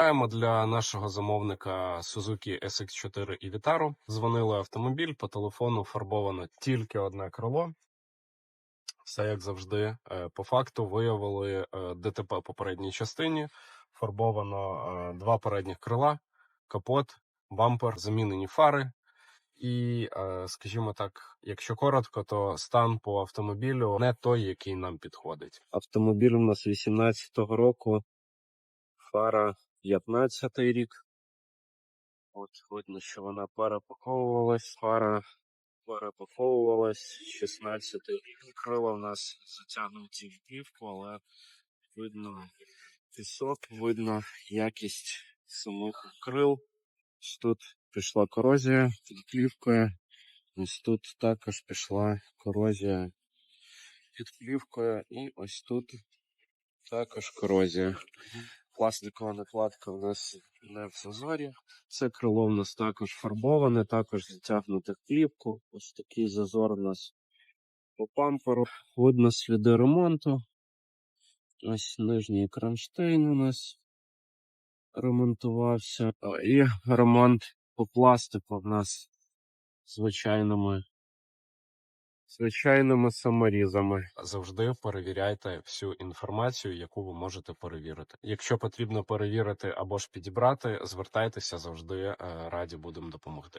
Маємо для нашого замовника Suzuki SX4 і Vitaro. Дзвонили автомобіль по телефону. Фарбовано тільки одне крило. Все як завжди. Е, По факту виявили е, ДТП по передній частині. Фарбовано е, два передніх крила, капот, бампер, замінені фари. І, скажімо так, якщо коротко, то стан по автомобілю не той, який нам підходить. Автомобіль у нас 18-го року, фара 15-й рік. От видно, що вона перепаковувалась, фара перепаковувалась, 16-й рік. Крила у нас затягнуті в плівку, але видно пісок, видно якість самих крил. Ось Тут пішла корозія під плівкою. Ось тут також пішла корозія під плівкою. І ось тут також корозія. Пластикова накладка у нас не в зазорі. Це крило у нас також фарбоване, також затягнуте в плівку. Ось такий зазор у нас по памперу. Видно сліди ремонту. Ось нижній кронштейн у нас ремонтувався. І ремонт по пластику в нас звичайними, звичайними саморізами. Завжди перевіряйте всю інформацію, яку ви можете перевірити. Якщо потрібно перевірити або ж підібрати, звертайтеся завжди е, раді будемо допомогти.